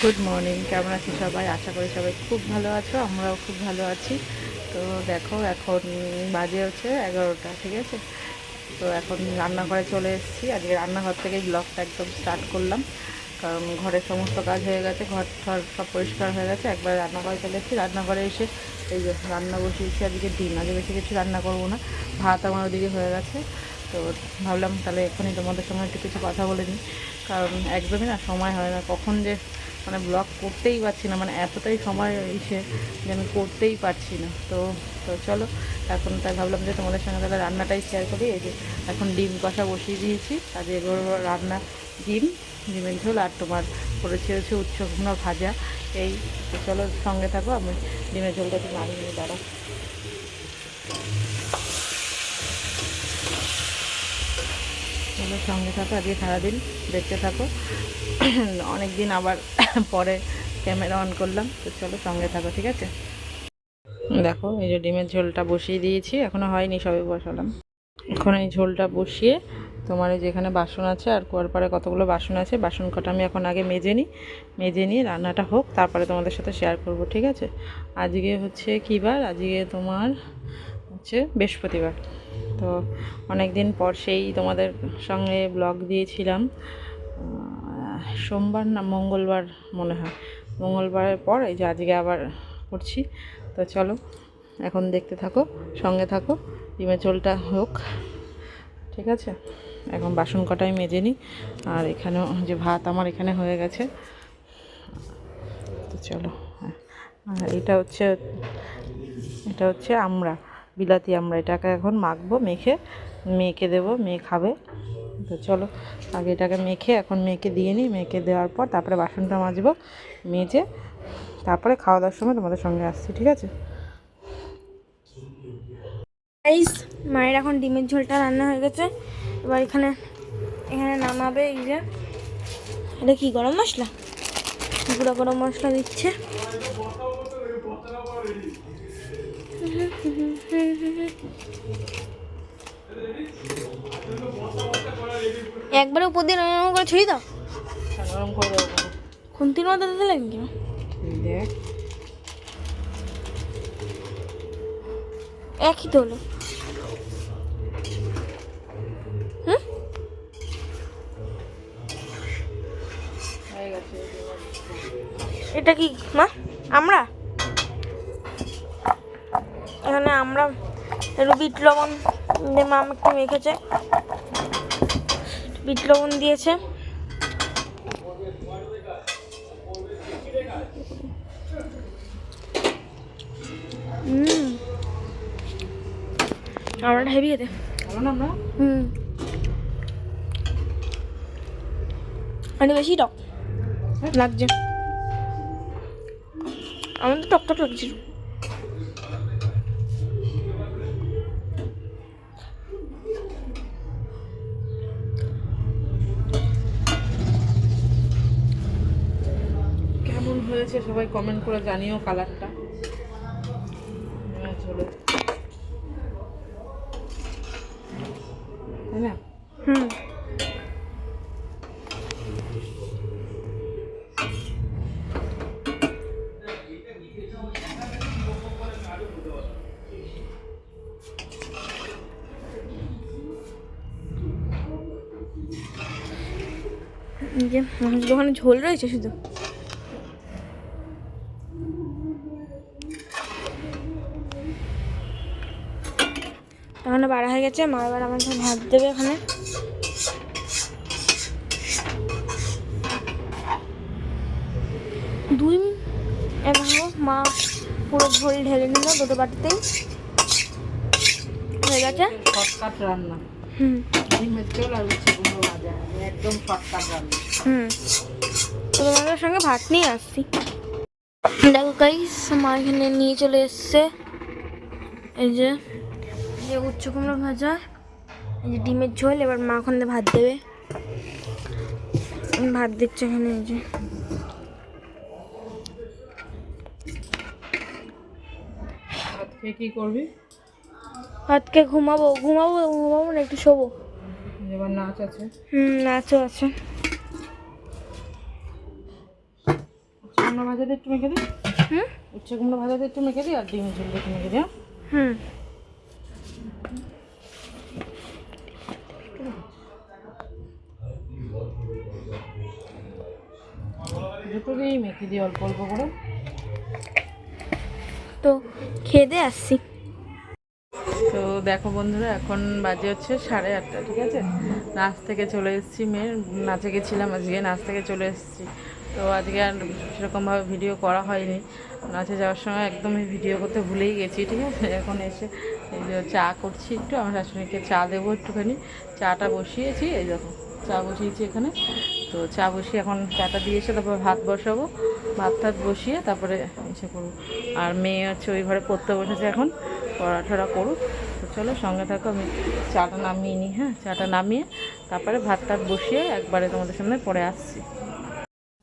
Good morning কেমন আছো সবাই? আশা করি সবাই খুব ভালো আছো, আমরাও খুব ভালো আছি। তো দেখো, এখন বাজে হচ্ছে এগারোটা, ঠিক আছে? তো এখন রান্নাঘরে চলে এসেছি। আজকে রান্নাঘর থেকে ব্লগটা একদম স্টার্ট করলাম। কারণ ঘরের সমস্ত কাজ হয়ে গেছে, ঘর ঠর সব পরিষ্কার হয়ে গেছে। একবার রান্নাঘরে চলে এসেছি, রান্নাঘরে এসে এই যে রান্না বসিয়েছি, আজকে ডিম। আজকে বেশি কিছু রান্না করব না, ভাত আমার ওদিকে হয়ে গেছে। তো ভাবলাম তাহলে এখনই তোমাদের সঙ্গে একটু কিছু কথা বলে নিই। কারণ একদমই না, সময় হয় না। কখন যে মানে ব্লগ করতেই পারছি না মানে এতটাই সময় এসে যে আমি করতেই পারছি না। তো তো চলো, এখন তাই ভাবলাম যে তোমাদের সঙ্গে তাহলে রান্নাটাই শেয়ার করি। এই যে এখন ডিম কষা বসিয়ে দিয়েছি, আর এগুলো রান্না ডিম, ডিমের ঝোল আর তোমার করেছি হচ্ছে উচ্চ ভাজা। এই চলো সঙ্গে থাকো, আমি ডিমের ঝোলটা একটু নাড়িয়ে নিয়ে চলো সঙ্গে থাকো, আজকে সারাদিন দেখতে থাকো। অনেক দিন আবার পরে ক্যামেরা অন করলাম, তো চলো সঙ্গে থাকো, ঠিক আছে? দেখো, এই যে ডিমের ঝোলটা বসিয়ে দিয়েছি এখনও হয়নি, সবে বসালাম। এখন এই ঝোলটা বসিয়ে তোমার এই যেখানে বাসন আছে, আর কুয়ার পাড়ে কতগুলো বাসন আছে, বাসন কটা আমি এখন আগে মেজে নিই, মেজে নিয়ে রান্নাটা হোক, তারপরে তোমাদের সাথে শেয়ার করব, ঠিক আছে? আজকে হচ্ছে কী বার? আজকে তোমার হচ্ছে বৃহস্পতিবার। তো অনেক দিন পর সেই তোমাদের সঙ্গে ব্লগ দিয়েছিলাম। সোমবার না মঙ্গলবার মনে হয়। মঙ্গলবারের পর এই যে আজকে আবার করছি। তো চলো, এখন দেখতে থাকো, সঙ্গে থাকো, ডিমের ঝোলটা হোক। ঠিক আছে? এখন বাসন কটাই মেজে নিই। আর এখানেও যে ভাত আমার এখানে হয়ে গেছে। তো চলো হ্যাঁ। আর এটা হচ্ছে এটা হচ্ছে আমরা। বিলাতি আমরা এটাকে এখন মাখবো, মেখে মেয়েকে দেবো, মেয়ে খাবে। তো চলো, আগে এটাকে মেখে এখন মেয়েকে দিয়ে নিই মেয়েকে দেওয়ার পর তারপরে বাসনটা মাজবো, মেজে, তারপরে খাওয়া দাওয়ার সময় তোমাদের সঙ্গে আসছি, ঠিক আছে? মায়ের এখন ডিমের ঝোলটা রান্না হয়ে গেছে। এবার এখানে এখানে নামাবে এই যে, এটা কি গরম মশলা? গুঁড়ো গরম মশলা দিচ্ছে। একবারে উপর দিয়ে নরম করে ছড়িয়ে দাও। নরম করে খুন্তির মতো লাগে কেন? একই তো হলো। এটা কি, মা? আমরা? এখানে আমরা বিট লবণ দিয়ে মা একটু মেখেছে। বিট লবণ দিয়েছে। হুম। আমরা হেভি খেতে। হুম। অনেক বেশি টক লাগছে। আমার তো টক টক লাগছে হয়েছে, সবাই কমেন্ট করে জানিও কালারটা চলো। তাই না? হুম। যে মাংস ওখানে ঝোল রয়েছে শুধু? এখানে বাড়া হয়ে গেছে মা এবার আমাকে ভাত দেবে এখানে দুই এভাবে মা পুরো ঝোল ঢেলে নিল দুটো বাটিতেই। হয়ে গেছে? শর্টকাট রান্না। হুম। একদম শর্টকাট রান্না। তোমাদের সঙ্গে ভাত নিয়ে আসছি। দেখো গাইস মা এখানে নিয়ে চলে এসছে। এই যে যে উচ্চ কুমড়ো ভাজা এই যে ডিমের ঝোল এবার মা ওখানে ভাত দেবে। ভাত দিচ্ছে এখানে এই যে। আজকে কি করবি? ভাতকে ঘুমাবো ঘুমাবো ঘুমাবো না একটু শোবো। এবার নাচ আছে। হুম নাচও আছে। কুমড়ো ভাজাতে একটু মেখে দিই হুম? উচ্ছে কুমড়ো ভাজাতে একটু মেখে দিই আর ডিম ঝুলতে একটু মেখে দিই হ্যাঁ? হুম। দুটোকেই মেখে দিই অল্প অল্প করে। তো খেয়ে দিয়ে আসছি। তো দেখো বন্ধুরা এখন বাজে হচ্ছে সাড়ে আটটা ঠিক আছে? নাচ থেকে চলে এসেছি মেয়ের নাচে গেছিলাম আজকে নাচ থেকে চলে এসেছি। তো আজকে আর সেরকমভাবে ভিডিও করা হয়নি। নাচে যাওয়ার সময় একদমই ভিডিও করতে ভুলেই গেছি ঠিক আছে? এখন এসে এই যে চা করছি একটু আমার শাশুড়িকে চা দেবো একটুখানি। চাটা বসিয়েছি এই দেখো চা বসিয়েছি এখানে। তো চা বসিয়ে এখন চাটা দিয়ে এসে তারপর ভাত বসাবো। ভাত টাত বসিয়ে তারপরে এসে করব আর মেয়ে হচ্ছে ওই ঘরে পড়তে বসেছে এখন পড়াঠরা করুক। তো চলো সঙ্গে থাকো, আমি চাটা নামিয়ে নিই হ্যাঁ? চাটা নামিয়ে তারপরে ভাত টাত বসিয়ে একবারে তোমাদের সামনে পরে আসছি।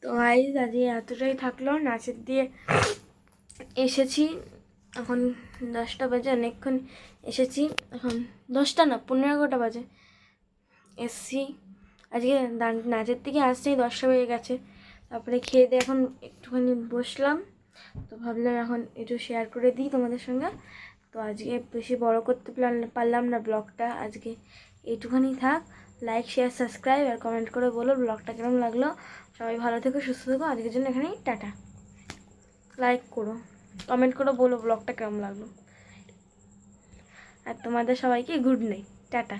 তো গাইজ আজকে এতটাই থাকল, নাচের দিয়ে এসেছি। এখন দশটা বাজে, অনেকক্ষণ এসেছি। এখন দশটা না, পনেরো এগারোটা বাজে। এসছি। আজকে নাচের থেকে আসতেই দশটা বেজে গেছে। তারপরে খেয়ে দিয়ে এখন একটুখানি বসলাম। তো ভাবলাম এখন একটু শেয়ার করে দিই তোমাদের সঙ্গে। তো আজকে বেশি বড় করতে পারলাম না ব্লগটা আজকে এইটুখানি থাক। লাইক শেয়ার সাবস্ক্রাইব আর কমেন্ট করে বলো ব্লগটা কেমন লাগল। সবাই ভালো থেকো, সুস্থ থেকো। আজকের জন্য এখানেই টাটা। লাইক করো কমেন্ট করে বলো ব্লগটা কেমন লাগল। আর তোমাদের সবাইকে গুড নাইট টাটা।